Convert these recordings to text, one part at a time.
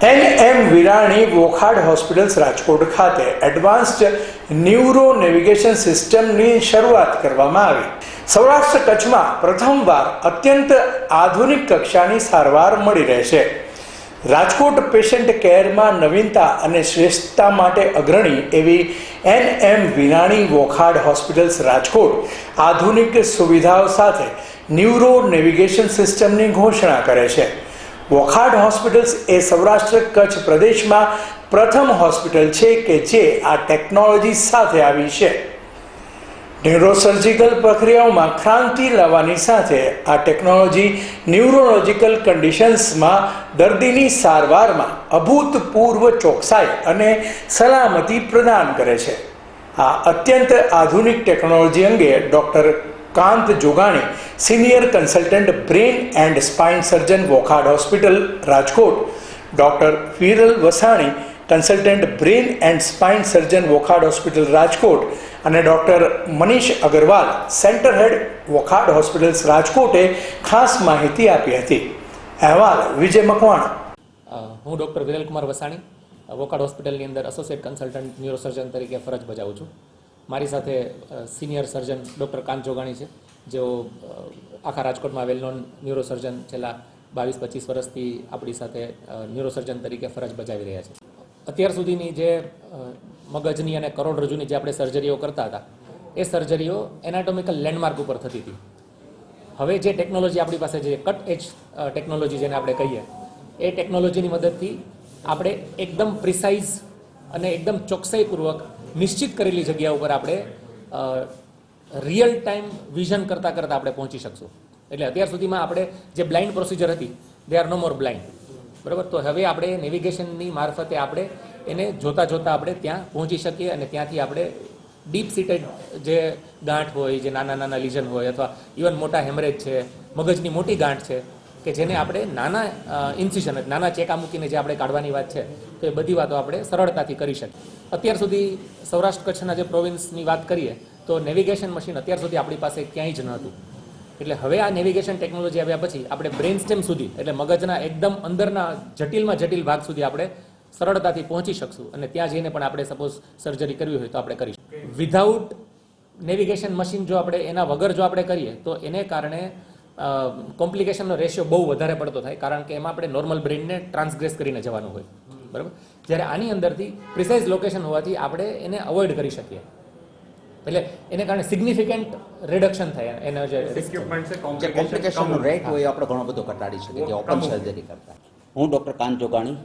N M Virani Wockhardt hospitals Rajkot ખાતે advanced neuro navigation સિસ્ટમની શરૂઆત કરવામાં આવી. સૌરાષ્ટ્ર કચ્છમાં પ્રથમવાર અત્યંત આધુનિક કક્ષાની સારવાર મળી રહેશે રાજકોટ પેશન્ટ કેરમાં નવીનતા અને શ્રેષ્ઠતા માટે અગ્રણી એવી N M Virani Wockhardt hospitals Rajkot આધુનિક સુવિધાઓ સાથે ન્યુરો નેવિગેશન સિસ્ટમની ઘોષણા કરે છે. વોખાડ હોસ્પિટલ્સ એ સૌરાષ્ટ્ર કચ્છ પ્રદેશમાં પ્રથમ હોસ્પિટલ છે કે જે આ ટેકનોલોજી સાથે આવી છે. ન્યુરોસર્જિકલ પ્રક્રિયાઓમાં ક્રાંતિ લાવવાની સાથે આ ટેકનોલોજી ન્યુરોલોજિકલ કન્ડિશન્સમાં દર્દીની સારવારમાં અભૂતપૂર્વ ચોકસાઈ અને સલામતી પ્રદાન કરે છે. આ અત્યંત આધુનિક ટેકનોલોજી અંગે doctor Kant Jogani, senior consultant brain and spine surgeon, Wockhardt hospital, Rajkot. Doctor Viral Vasani, consultant brain and spine surgeon, Wockhardt hospital, Rajkot. અને doctor Manish Agarwal, centre head, Wockhardt hospitals, રાજકોટે ખાસ માહિતી આપી હતી. અહેવાલ, વિજય મકવાણા. હું doctor વિરલકુમાર Vasani, વોખાડ હોસ્પિટલની અંદર associate consultant neurosurgeon તરીકે ફરજ બજાવું છું. મારી સાથે સિનિયર સર્જન ડૉક્ટર કાંત જોગાણી છે, જેઓ આખા રાજકોટમાં વેલ નોન ન્યુરોસર્જન છેલ્લા બાવીસ પચીસ વર્ષથી આપણી સાથે ન્યુરોસર્જન તરીકે ફરજ બજાવી રહ્યા છે. અત્યાર સુધીની જે મગજની અને કરોડરજ્જુની જે આપણે સર્જરીઓ કરતા હતા, એ સર્જરીઓ એનાટોમિકલ લેન્ડમાર્ક ઉપર થતી હતી. હવે જે ટેકનોલોજી આપણી પાસે જે કટ એજ ટેકનોલોજી જેને આપણે કહીએ, એ ટેકનોલોજીની મદદથી આપણે એકદમ પ્રિસાઇઝ અને એકદમ ચોકસાઈપૂર્વક નિશ્ચિત કરેલી જગ્યા ઉપર આપણે રિયલ ટાઈમ વિઝન કરતાં કરતાં આપણે પહોંચી શકશું. એટલે અત્યાર સુધીમાં આપણે જે બ્લાઇન્ડ પ્રોસિજર હતી they are no more blind બરાબર? તો હવે આપણે નેવિગેશનની મારફતે આપણે એને જોતાં જોતાં આપણે ત્યાં પહોંચી શકીએ અને ત્યાંથી આપણે ડીપ સીટેડ જે ગાંઠ હોય, જે નાના નાના લીઝન હોય અથવા ઇવન મોટા હેમરેજ છે, મગજની મોટી ગાંઠ છે કે જેને આપણે નાના ઇન્સિશન નાના ચેકા મૂકીને જે આપણે કાઢવાની વાત છે, તો એ બધી વાતો આપણે સરળતાથી કરી શકીએ. અત્યાર સુધી સૌરાષ્ટ્ર કચ્છના જે પ્રોવિન્સની વાત કરીએ, તો નેવિગેશન મશીન અત્યાર સુધી આપણી પાસે ક્યાંય જ ન હતું. એટલે હવે આ નેવિગેશન ટેકનોલોજી આવ્યા પછી આપણે બ્રેન સ્ટેમ સુધી, એટલે મગજના એકદમ અંદરના જટિલમાં જટિલ ભાગ સુધી આપણે સરળતાથી પહોંચી શકશું અને ત્યાં જઈને પણ આપણે સપોઝ સર્જરી કરવી હોય તો આપણે કરીશું વિધાઉટ નેવિગેશન મશીન જો આપણે એના વગર જો આપણે કરીએ, તો એને કારણે કોમ્પ્લિકેશનનો રેશિયો બહુ વધારે પડતો થાય કારણ કે એમાં આપણે નોર્મલ બ્રેઇનને ટ્રાન્સગ્રેસ કરીને જવાનું હોય. બરાબર? જ્યારે આની અંદરથી પ્રિસાઇઝ લોકેશન હોવાથી આપણે એને અવોઇડ કરી શકીએ. એટલે એને કારણે સિગ્નિફિકન્ટ રિડક્શન થાય એનો જે. જે કોમ્પ્લિકેશનનો રેટ હોય એ આપણે ઘણો બધો ઘટાડી શકીએ જે ઓપન સર્જરી કરતા. હું ડૉક્ટર કાંત જોગાણી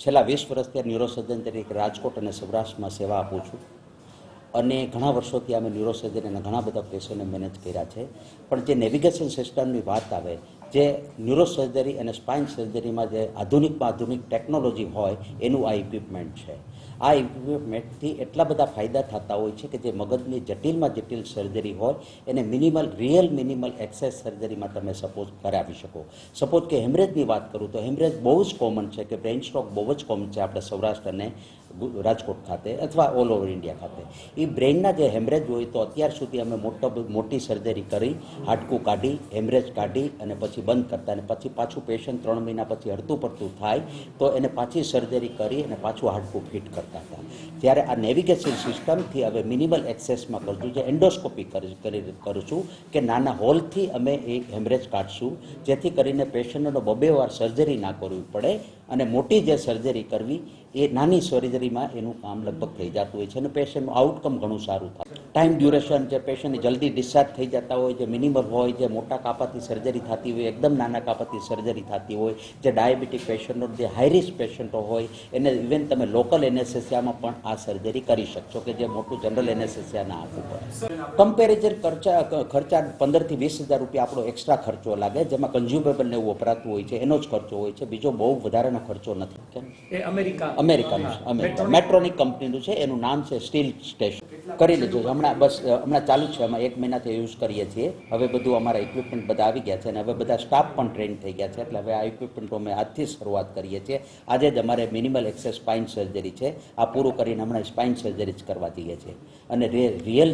છેલ્લા વીસ વર્ષથી ન્યુરોસર્જન તરીકે રાજકોટ અને સૌરાષ્ટ્રમાં સેવા આપું છું. અને ઘણા વર્ષોથી અમે ન્યુરોસર્જરીના ઘણા બધા પેશન્ટને મેનેજ કર્યા છે. પણ જે નેવિગેશન સિસ્ટમની વાત આવે, જે ન્યુરોસર્જરી અને સ્પાઇન સર્જરીમાં જે આધુનિકમાં આધુનિક ટેકનોલોજી હોય, એનું આ ઇક્વિપમેન્ટ છે. આ ઇમ્પ્રુવમેન્ટથી એટલા બધા ફાયદા થતા હોય છે કે જે મગજની જટિલમાં જટિલ સર્જરી હોય, એને મિનિમલ રિયલ મિનિમલ એક્સેસ સર્જરીમાં તમે સપોઝ કરાવી શકો. સપોઝ કે હેમરેજની વાત કરું તો હેમરેજ બહુ જ કોમન છે કે બ્રેઇન સ્ટ્રોક બહુ જ કોમન છે આપણે સૌરાષ્ટ્ર અને રાજકોટ ખાતે અથવા ઓલ ઓવર ઇન્ડિયા ખાતે. એ બ્રેઇનના જે હેમરેજ હોય તો અત્યાર સુધી અમે મોટો મોટી સર્જરી કરી, હાડકું કાઢી, હેમરેજ કાઢી અને પછી બંધ કરતા અને પછી પાછું પેશન્ટ ત્રણ મહિના પછી હડતું પડતું થાય તો એને પાછી સર્જરી કરી અને પાછું હાડકું ફિટ કરતા હતા. ત્યારે આ નેવિગેશન સિસ્ટમથી હવે મિનિમલ એક્સેસમાં કરશું જે એન્ડોસ્કોપી કરી, કરી- છું કે નાના હોલથી અમે એ હેમરેજ કાઢશું, જેથી કરીને પેશન્ટનો બબે વાર સર્જરી ના કરવી પડે અને મોટી જે સર્જરી કરવી, એ નાની સર્જરીમાં એનું કામ લગભગ થઈ જતું હોય છે અને પેશન્ટનું આઉટકમ ઘણું સારું થાય. ટાઈમ ડ્યુરેશન જે પેશન્ટ જલ્દી ડિસ્ચાર્જ થઈ જતા હોય, જે મિનિમલ હોય, જે મોટા કાપાથી સર્જરી થતી હોય, એકદમ નાના કાપાથી સર્જરી થતી હોય, જે ડાયાબિટીક પેશન્ટો જે હાઈ રિસ્ક પેશન્ટો હોય, એને ઇવન તમે લોકલ એનેસ્થેસિયામાં પણ આ સર્જરી કરી શકશો કે જે મોટું જનરલ એનેસ્થેસિયા ના આપવું પડે કમ્પેરિઝન ખર્ચા ખર્ચા પંદરથી વીસ હજાર રૂપિયા આપણો એક્સ્ટ્રા ખર્ચો લાગે જેમાં કન્ઝ્યુમેબલ ને એવું વપરાતું હોય છે એનો જ ખર્ચો હોય છે બીજો બહુ વધારાનો ખર્ચો નથી. અમેરિકા. અમેરિકાનું છે મેટ્રોનિક કંપનીનું છે એનું નામ છે સ્ટીલ સ્ટેશન કરી લેજો હમણાં હમણાં બસ હમણાં ચાલુ છે. અમે એક મહિનાથી યુઝ કરીએ છીએ. હવે બધું અમારા ઇક્વિપમેન્ટ બધા આવી ગયા છે અને હવે બધા સ્ટાફ પણ ટ્રેન થઈ ગયા છે. એટલે હવે આ ઇક્વિપમેન્ટો અમે આજથી શરૂઆત કરીએ છીએ. આજે જ અમારે મિનિમલ એક્સેસ સ્પાઇન સર્જરી છે. આ પૂરું કરીને હમણાં સ્પાઇન સર્જરી જ કરવા જઈએ છીએ. અને રિયલ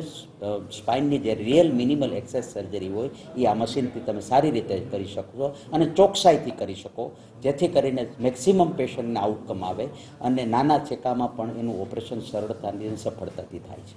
સ્પાઇનની જે રિયલ મિનિમલ એક્સેસ સર્જરી હોય, એ આ મશીનથી તમે સારી રીતે કરી શકો અને ચોકસાઈથી કરી શકો. જેથી કરીને મેક્સિમમ પેશન્ટને આઉટકમ આવે અને નાના છેકામાં પણ એનું ઓપરેશન સરળતાની સફળતાથી થાય છે.